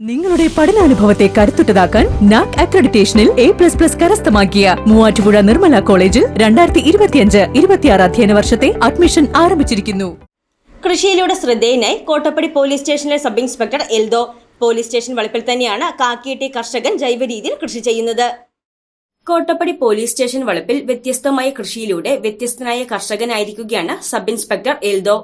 നിങ്ങളുടെ പഠനാനുഭവത്തെ കരുത്തുറ്റതാക്കാൻ നാക് അക്രഡിറ്റേഷനിൽ എ പ്ലസ് പ്ലസ് കരസ്ഥമാക്കിയ മൂവാറ്റുപുഴ നിർമ്മല കോളേജിൽ രണ്ടായിരത്തി ഇരുപത്തിയഞ്ച് ഇരുപത്തിയാറ് അധ്യയന വർഷത്തെ അഡ്മിഷൻ ആരംഭിച്ചിരിക്കുന്നു. കൃഷിയിലൂടെ ശ്രദ്ധേയനായി കോട്ടപ്പടി പോലീസ് സ്റ്റേഷനിലെ sub inspector Eldo police station വളപ്പിൽ തന്നെയാണ് കാക്കിയെട്ടി കർഷകൻ ജൈവ രീതിയിൽ കൃഷി ചെയ്യുന്നത്. കോട്ടപ്പടി പോലീസ് സ്റ്റേഷൻ വളപ്പിൽ വ്യത്യസ്തമായ കൃഷിയിലൂടെ വ്യത്യസ്തനായ കർഷകനായിരിക്കുകയാണ് സബ് ഇൻസ്പെക്ടർ എൽദോ.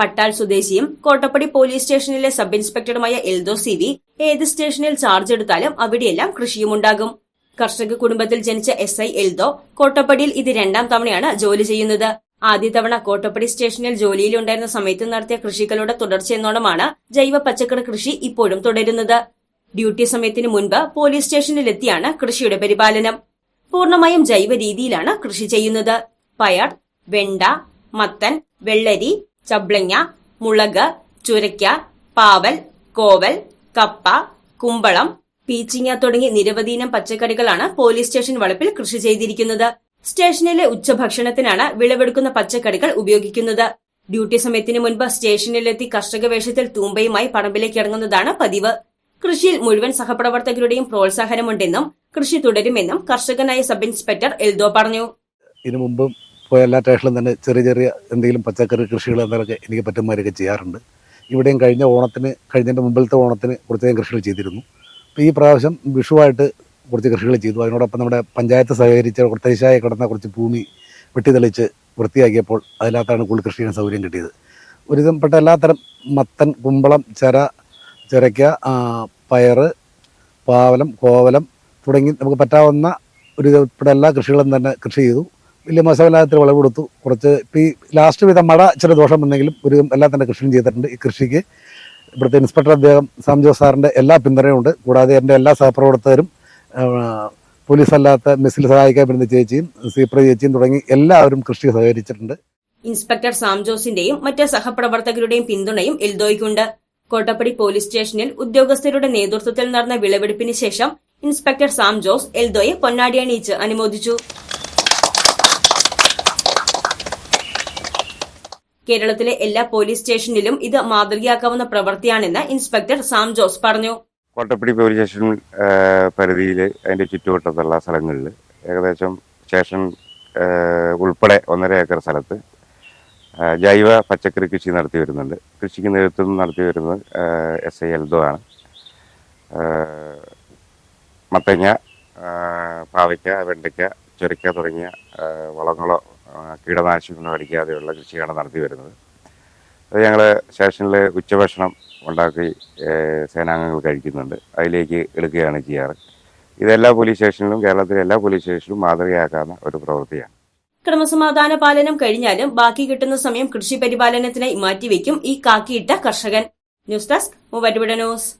പട്ടാൾ സ്വദേശിയും കോട്ടപ്പടി പോലീസ് സ്റ്റേഷനിലെ സബ് ഇൻസ്പെക്ടറുമായ എൽദോ സി വി ഏത് സ്റ്റേഷനിൽ ചാർജ് എടുത്താലും അവിടെയെല്ലാം കൃഷിയുമുണ്ടാകും. കർഷക കുടുംബത്തിൽ ജനിച്ച എസ് ഐ എൽദോ കോട്ടപ്പടിയിൽ ഇത് രണ്ടാം തവണയാണ് ജോലി ചെയ്യുന്നത്. ആദ്യ തവണ കോട്ടപ്പടി സ്റ്റേഷനിൽ ജോലിയിലുണ്ടായിരുന്ന സമയത്ത് നടത്തിയ കൃഷികളുടെ തുടർച്ചയെന്നോണമാണ് ജൈവ പച്ചക്കറി കൃഷി ഇപ്പോഴും തുടരുന്നത്. ഡ്യൂട്ടി സമയത്തിന് മുൻപ് പോലീസ് സ്റ്റേഷനിലെത്തിയാണ് കൃഷിയുടെ പരിപാലനം. പൂർണമായും ജൈവ രീതിയിലാണ് കൃഷി ചെയ്യുന്നത്. പയർ വെണ്ട മത്തൻ വെള്ളരി ചബ്ലങ്ങ മുളക് ചുരയ്ക്ക പാവൽ കോവൽ കപ്പ കുമ്പളം പീച്ചിങ്ങ തുടങ്ങി നിരവധിയിനം പച്ചക്കറികളാണ് പോലീസ് സ്റ്റേഷൻ വളപ്പിൽ കൃഷി ചെയ്തിരിക്കുന്നത്. സ്റ്റേഷനിലെ ഉച്ചഭക്ഷണത്തിനാണ് വിളവെടുക്കുന്ന പച്ചക്കറികൾ ഉപയോഗിക്കുന്നത്. ഡ്യൂട്ടി സമയത്തിന് മുൻപ് സ്റ്റേഷനിലെത്തി കർഷക വേഷത്തിൽ തൂമ്പയുമായി പറമ്പിലേക്ക് ഇറങ്ങുന്നതാണ് പതിവ്. കൃഷിയിൽ മുഴുവൻ സഹപ്രവർത്തകരുടെയും പ്രോത്സാഹനമുണ്ടെന്നും കൃഷി തുടരുമെന്നും കർഷകനായ സബ് ഇൻസ്പെക്ടർ എൽദോ പറഞ്ഞു. ഇതിനു മുമ്പും പോയ എല്ലാ സ്റ്റേഷനിലും തന്നെ ചെറിയ ചെറിയ എന്തെങ്കിലും പച്ചക്കറി കൃഷികൾ എന്നൊക്കെ എനിക്ക് പറ്റുന്നവരൊക്കെ ചെയ്യാറുണ്ട്. ഇവിടെയും കഴിഞ്ഞ ഓണത്തിന് കഴിഞ്ഞതിന്റെ മുമ്പിലത്തെ ഓണത്തിന് കുറച്ചധികം കൃഷികൾ ചെയ്തിരുന്നു. അപ്പോൾ ഈ പ്രാവശ്യം വിഷുവായിട്ട് കുറച്ച് കൃഷികൾ ചെയ്തു. അതിനോടൊപ്പം നമ്മുടെ പഞ്ചായത്ത് സഹകരിച്ച് കുറത്തേശായി കിടന്ന കുറച്ച് ഭൂമി വെട്ടിതെളിച്ച് വൃത്തിയാക്കിയപ്പോൾ അതിനകത്താണ് കൂടുതൽ കൃഷി ചെയ്യാൻ സൗകര്യം കിട്ടിയത്. ഒരുവിധപ്പെട്ട എല്ലാത്തരം മത്തൻ കുമ്പളം ചര ചിരയ്ക്ക പയറ് പാവലം കോവലം തുടങ്ങി നമുക്ക് പറ്റാവുന്ന ഒരു എല്ലാ കൃഷികളും തന്നെ കൃഷി ചെയ്തു. വലിയ മോശമില്ലാത്ത വിളവ് കൊടുത്തു. കുറച്ച് ഇപ്പോൾ ഈ ലാസ്റ്റ് വിധം മഴ ചില ദോഷം വന്നെങ്കിലും ഒരു എല്ലാം തന്നെ കൃഷിയും ചെയ്തിട്ടുണ്ട് ഈ കൃഷിക്ക്. ഇവിടുത്തെ ഇൻസ്പെക്ടർ അദ്ദേഹം സാംജോ സാറിന്റെ എല്ലാ പിന്തുണയും ഉണ്ട്. കൂടാതെ എന്റെ എല്ലാ സഹപ്രവർത്തകരും പോലീസ് അല്ലാത്ത മിസ്സിൽ സഹായിക്കാൻ വരുന്ന ചേച്ചിയും സീപ്ര ചേച്ചിയും തുടങ്ങി എല്ലാവരും കൃഷി സഹകരിച്ചിട്ടുണ്ട്. ഇൻസ്പെക്ടർ സാംജോസിന്റെയും മറ്റ് സഹപ്രവർത്തകരുടെയും പിന്തുണയും എൽദോയ്ക്കുണ്ട്. കോട്ടപ്പടി പോലീസ് സ്റ്റേഷനിൽ ഉദ്യോഗസ്ഥരുടെ നേതൃത്വത്തിൽ നടന്ന വിളവെടുപ്പിന് ശേഷം ഇൻസ്പെക്ടർ സാം ജോസ് എൽദോയെ പൊന്നാടി അണിയിച്ച് അനുമോദിച്ചു. കേരളത്തിലെ എല്ലാ പോലീസ് സ്റ്റേഷനിലും ഇത് മാതൃകയാക്കാവുന്ന പ്രവൃത്തിയാണെന്ന് ഇൻസ്പെക്ടർ സാം ജോസ് പറഞ്ഞു. കോട്ടപ്പടി പോലീസ് സ്റ്റേഷൻ പരിധിയിൽ അതിന്റെ ചുറ്റുവട്ടത്തുള്ള സ്ഥലങ്ങളിൽ ഏകദേശം സ്റ്റേഷൻ ഉൾപ്പെടെ ഒന്നര ഏക്കർ സ്ഥലത്ത് ജൈവ പച്ചക്കറി കൃഷി നടത്തി വരുന്നുണ്ട്. കൃഷിക്ക് നേതൃത്വം നടത്തി വരുന്നത് എസ് ഐ എൽദോ ആണ്. മത്തങ്ങ പാവയ്ക്ക വെണ്ടയ്ക്ക ചുരയ്ക്ക തുടങ്ങിയ വളങ്ങളോ ആ, കീടനാശിനികളോ അടിക്കാതെയുള്ള കൃഷിയാണ് നടത്തി വരുന്നത്. അത് ഞങ്ങൾ സ്റ്റേഷനിൽ ഉച്ചഭക്ഷണം ഉണ്ടാക്കി സേനാംഗങ്ങൾ കഴിക്കുന്നുണ്ട്. അതിലേക്ക് എടുക്കുകയാണ് ചെയ്യാറ്. ഇതെല്ലാ പോലീസ് സ്റ്റേഷനിലും കേരളത്തിലെ എല്ലാ പോലീസ് സ്റ്റേഷനിലും മാതൃകയാക്കാവുന്ന ഒരു പ്രവൃത്തിയാണ്. ക്രമസമാധാന പാലനം കഴിഞ്ഞാലും ബാക്കി കിട്ടുന്ന സമയം കൃഷി പരിപാലനത്തിനായി മാറ്റിവെക്കും ഈ കാക്കിയിട്ട കർഷകൻ. News desk Muvattupuzha news.